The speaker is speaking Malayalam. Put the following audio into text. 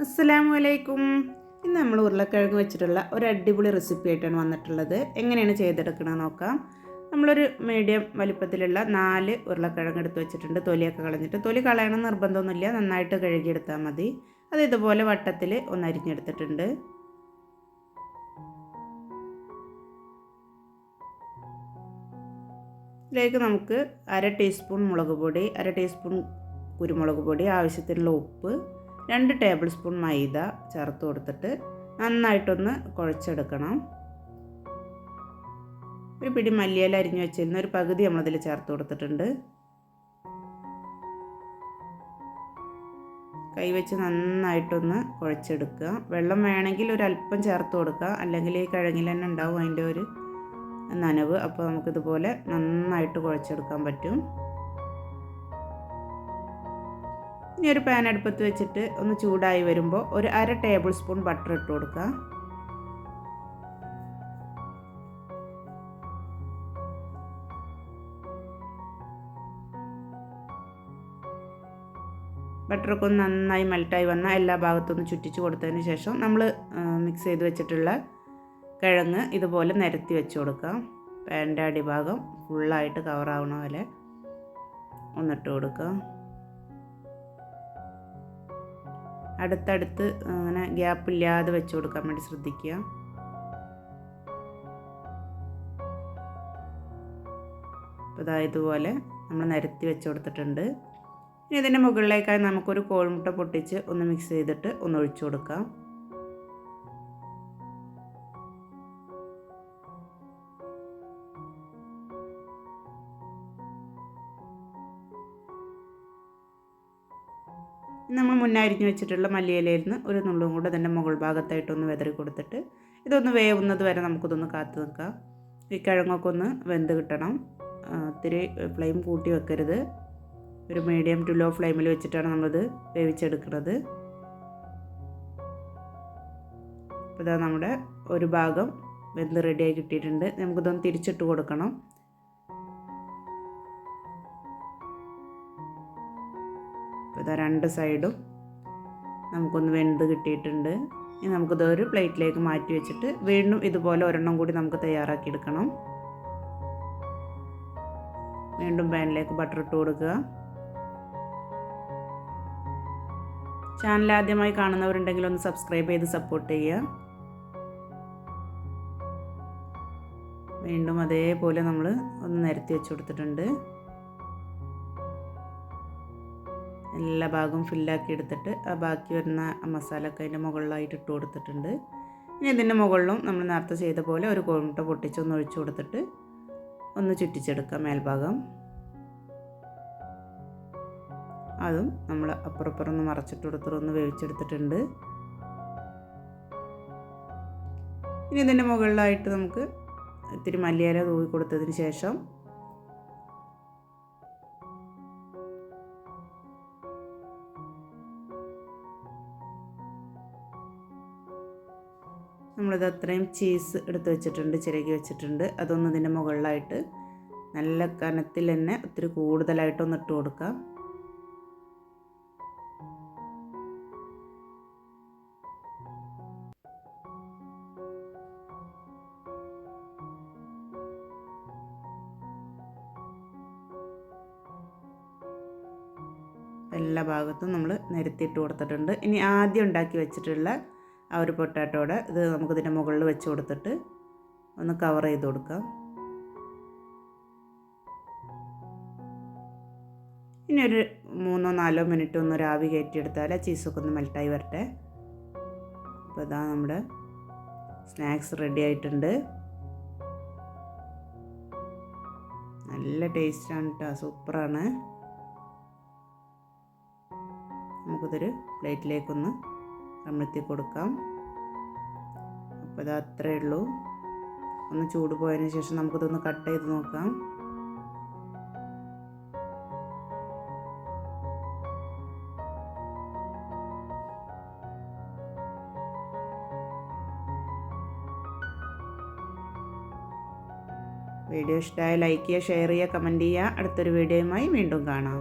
അസ്സലാമു അലൈക്കും ഇന്ന് നമ്മൾ ഉരുളക്കിഴങ്ങ് വെച്ചിട്ടുള്ള ഒരു അടിപൊളി റെസിപ്പി ആയിട്ടാണ് വന്നിട്ടുള്ളത്. എങ്ങനെയാണ് ചെയ്തെടുക്കണമെന്ന് നോക്കാം. നമ്മളൊരു മീഡിയം വലിപ്പത്തിലുള്ള നാല് ഉരുളക്കിഴങ്ങ് എടുത്ത് വെച്ചിട്ടുണ്ട്. തൊലിയൊക്കെ കളഞ്ഞിട്ട്. തൊലി കളയണം നിർബന്ധമൊന്നുമില്ല. നന്നായിട്ട് കഴുകിയെടുത്താൽ മതി. അത് ഇതുപോലെ വട്ടത്തിൽ ഒന്ന് അരിഞ്ഞെടുത്തിട്ടുണ്ട്. ഇതിലേക്ക് നമുക്ക് അര ടീസ്പൂൺ മുളക് പൊടി അര ടീസ്പൂൺ കുരുമുളക് പൊടി ആവശ്യത്തിനുള്ള ഉപ്പ് രണ്ട് ടേബിൾ സ്പൂൺ മൈദ ചേർത്ത് കൊടുത്തിട്ട് നന്നായിട്ടൊന്ന് കുഴച്ചെടുക്കണം. ഒരു പിടി മല്ലിയില അരിഞ്ഞു വെച്ചിരുന്ന ഒരു പകുതി നമ്മളതിൽ ചേർത്ത് കൊടുത്തിട്ടുണ്ട്. കൈവച്ച് നന്നായിട്ടൊന്ന് കുഴച്ചെടുക്കുക. വെള്ളം വേണമെങ്കിൽ ഒരു അല്പം ചേർത്ത് കൊടുക്കുക. അല്ലെങ്കിൽ ഈ കിഴങ്ങിൽ തന്നെ ഉണ്ടാവും അതിന്റെ ഒരു നനവ്. അപ്പോൾ നമുക്കിതുപോലെ നന്നായിട്ട് കുഴച്ചെടുക്കാൻ പറ്റും. ഇനി ഒരു പാൻ അടുപ്പത്ത് വെച്ചിട്ട് ഒന്ന് ചൂടായി വരുമ്പോൾ ഒരു അര ടേബിൾ സ്പൂൺ ബട്ടർ ഇട്ട് കൊടുക്കുക. ബട്ടറൊക്കെ ഒന്ന് നന്നായി മെൽറ്റായി വന്നാൽ എല്ലാ ഭാഗത്തൊന്ന് ചുറ്റിച്ച് കൊടുത്തതിന് ശേഷം നമ്മൾ മിക്സ് ചെയ്ത് വെച്ചിട്ടുള്ള കിഴങ്ങ് ഇതുപോലെ നിരത്തി വെച്ച് കൊടുക്കാം പാന്റെ അടിഭാഗം ഫുള്ളായിട്ട് കവറാവണ പോലെ ഒന്നിട്ട് കൊടുക്കുക. അടുത്തടുത്ത് അങ്ങനെ ഗ്യാപ്പ് ഇല്ലാതെ വെച്ച് കൊടുക്കാൻ വേണ്ടി ശ്രദ്ധിക്കുക. അപ്പോൾ ഇതാ ഇതുപോലെ നമ്മൾ നിരത്തി വെച്ച് കൊടുത്തിട്ടുണ്ട്. ഇനി ഇതിന്റെ മുകളിലേക്കായി നമുക്കൊരു കോഴിമുട്ട പൊട്ടിച്ച് ഒന്ന് മിക്സ് ചെയ്തിട്ട് ഒന്ന് ഒഴിച്ചു കൊടുക്കാം. നമ്മൾ മുന്നേ അരിഞ്ഞു വെച്ചിട്ടുള്ള മല്ലിയിലയിൽ നിന്ന് ഒരു നുള്ളും കൂടെ അതിന്റെ മുകൾ ഭാഗത്തായിട്ടൊന്ന് വെതറി കൊടുത്തിട്ട് ഇതൊന്ന് വേവുന്നത് വരെ നമുക്കിതൊന്ന് കാത്തു നിൽക്കാം. ഈ കിഴങ്ങൊക്കെ ഒന്ന് വെന്ത് കിട്ടണം. ഒത്തിരി ഫ്ലെയിം കൂട്ടി വെക്കരുത്. ഒരു മീഡിയം ടു ലോ ഫ്ലെയിമിൽ വെച്ചിട്ടാണ് നമ്മളിത് വേവിച്ചെടുക്കുന്നത്. അപ്പോൾ ഇതാ നമ്മുടെ ഒരു ഭാഗം വെന്ത് റെഡിയായി കിട്ടിയിട്ടുണ്ട്. നമുക്കിതൊന്ന് തിരിച്ചിട്ട് കൊടുക്കണം. ഇതാ രണ്ട് സൈഡും നമുക്കൊന്ന് വെന്ത് കിട്ടിയിട്ടുണ്ട്. ഇനി നമുക്കിത് ഒരു പ്ലേറ്റിലേക്ക് മാറ്റി വെച്ചിട്ട് വീണ്ടും ഇതുപോലെ ഒരെണ്ണം കൂടി നമുക്ക് തയ്യാറാക്കി എടുക്കണം. വീണ്ടും പാനിലേക്ക് ബട്ടർ ഇട്ട് കൊടുക്കുക. ചാനൽ ആദ്യമായി കാണുന്നവരുണ്ടെങ്കിൽ ഒന്ന് സബ്സ്ക്രൈബ് ചെയ്ത് സപ്പോർട്ട് ചെയ്യുക. വീണ്ടും അതേപോലെ നമ്മൾ ഒന്ന് നിരത്തി വെച്ച് കൊടുത്തിട്ടുണ്ട്. എല്ലാ ഭാഗവും ഫില്ലാക്കി എടുത്തിട്ട് ആ ബാക്കി വരുന്ന മസാലയൊക്കെ അതിന്റെ മുകളിലായിട്ട് ഇട്ട് കൊടുത്തിട്ടുണ്ട്. ഇനി ഇതിന്റെ മുകളിലും നമ്മൾ നേരത്തെ ചെയ്ത പോലെ ഒരു കോഴിമുട്ട പൊട്ടിച്ച് ഒന്ന് ഒഴിച്ചു കൊടുത്തിട്ട് ഒന്ന് ചുറ്റിച്ചെടുക്കാം മേൽഭാഗം. അതും നമ്മൾ അപ്പുറപ്പുറം ഒന്ന് മറച്ചിട്ട് കൊടുത്തിട്ട് ഒന്ന് വേവിച്ചെടുത്തിട്ടുണ്ട്. ഇനി ഇതിന്റെ മുകളിലായിട്ട് നമുക്ക് ഇത്തിരി മല്ലിയില തൂവി കൊടുത്തതിന് ശേഷം നമ്മളിത് അത്രയും ചീസ് എടുത്ത് വെച്ചിട്ടുണ്ട് ചിരകി വെച്ചിട്ടുണ്ട്. അതൊന്ന് ഇതിന്റെ മുകളിലായിട്ട് നല്ല കനത്തിൽ തന്നെ ഒത്തിരി കൂടുതലായിട്ടൊന്ന് ഇട്ട് കൊടുക്കാം. എല്ലാ ഭാഗത്തും നമ്മൾ നിരത്തിയിട്ട് കൊടുത്തിട്ടുണ്ട്. ഇനി ആദ്യം ഉണ്ടാക്കി വെച്ചിട്ടുള്ള ആ ഒരു പൊട്ടാറ്റോടെ ഇത് നമുക്കിതിന്റെ മുകളിൽ വെച്ച് കൊടുത്തിട്ട് ഒന്ന് കവർ ചെയ്ത് കൊടുക്കാം. ഇനി ഒരു മൂന്നോ നാലോ മിനിറ്റ് ഒന്ന് രാവി കയറ്റിയെടുത്താൽ ചീസൊക്കെ ഒന്ന് മെൽട്ടായി വരട്ടെ. അപ്പോൾ ഇതാ നമ്മുടെ സ്നാക്സ് റെഡി ആയിട്ടുണ്ട്. നല്ല ടേസ്റ്റാണ് കേട്ടോ സൂപ്പറാണ് നമുക്കിതൊരു പ്ലേറ്റിലേക്കൊന്ന് കമഴ്ത്തി കൊടുക്കാം. അപ്പോൾ ഇത് അത്രയേ ഉള്ളൂ. ഒന്ന് ചൂട് പോയതിന് ശേഷം നമുക്കിതൊന്ന് കട്ട് ചെയ്ത് നോക്കാം. വീഡിയോ ഇഷ്ടമായ ലൈക്ക് ചെയ്യുക ഷെയർ ചെയ്യുക കമന്റ് ചെയ്യുക. അടുത്തൊരു വീഡിയോയുമായി വീണ്ടും കാണാം.